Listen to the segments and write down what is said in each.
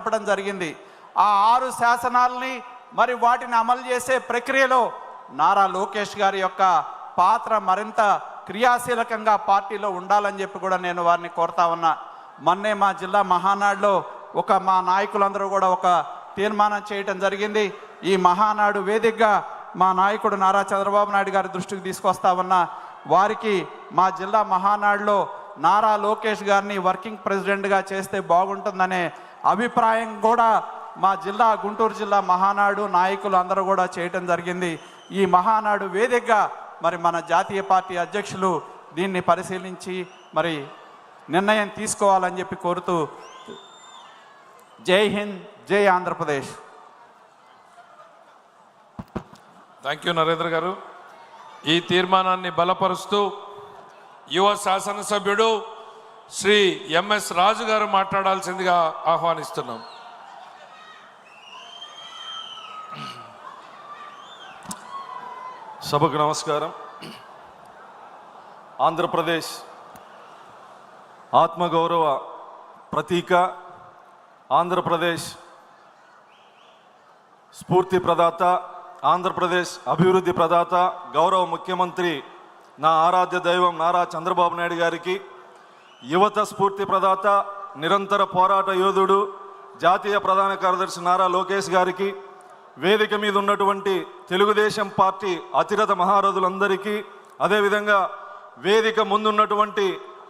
చెప్పడం జరిగింది. ఆ ఆరు శాసనాలని మరి వాటిని అమలు చేసే ప్రక్రియలో నారా లోకేష్ గారి యొక్క పాత్ర మరింత క్రియాశీలకంగా పార్టీలో ఉండాలని చెప్పి కూడా నేను వారిని కోరుతా ఉన్నా. మొన్నే మా జిల్లా మహానాడులో ఒక మా నాయకులందరూ కూడా ఒక తీర్మానం చేయటం జరిగింది. ఈ మహానాడు వేదికగా మా నాయకుడు నారా చంద్రబాబు నాయుడు గారి దృష్టికి తీసుకొస్తా ఉన్నా. వారికి మా జిల్లా మహానాడులో నారా లోకేష్ గారిని వర్కింగ్ ప్రెసిడెంట్గా చేస్తే బాగుంటుందనే అభిప్రాయం కూడా మా జిల్లా గుంటూరు జిల్లా మహానాడు నాయకులు అందరూ కూడా చేయటం జరిగింది. ఈ మహానాడు వేదికగా మరి మన జాతీయ పార్టీ అధ్యక్షులు దీన్ని పరిశీలించి మరి నిర్ణయం తీసుకోవాలని చెప్పి కోరుతూ జై హింద్ జై ఆంధ్రప్రదేశ్. థ్యాంక్ యూ నరేంద్ర గారు. ఈ తీర్మానాన్ని బలపరుస్తూ యువ శాసనసభ్యుడు శ్రీ ఎంఎస్ రాజు గారు మాట్లాడాల్సిందిగా ఆహ్వానిస్తున్నాం. సభకు నమస్కారం. ఆంధ్రప్రదేశ్ ఆత్మగౌరవ ప్రతీక ఆంధ్రప్రదేశ్ స్ఫూర్తి ప్రదాత ఆంధ్రప్రదేశ్ అభివృద్ధి ప్రదాత గౌరవ ముఖ్యమంత్రి నా ఆరాధ్య దైవం నారా చంద్రబాబు నాయుడు గారికి యువత స్ఫూర్తి ప్రదాత నిరంతర పోరాట యోధుడు జాతీయ ప్రధాన కార్యదర్శి నారా లోకేష్ గారికి వేదిక మీద ఉన్నటువంటి తెలుగుదేశం పార్టీ అతిరథ మహారథులందరికీ అదేవిధంగా వేదిక ముందున్నటువంటి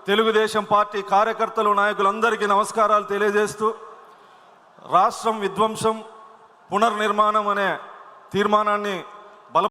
తెలుగుదేశం పార్టీ కార్యకర్తలు నాయకులందరికీ నమస్కారాలు తెలియజేస్తూ రాష్ట్రం విధ్వంసం పునర్నిర్మాణం అనే తీర్మానాన్ని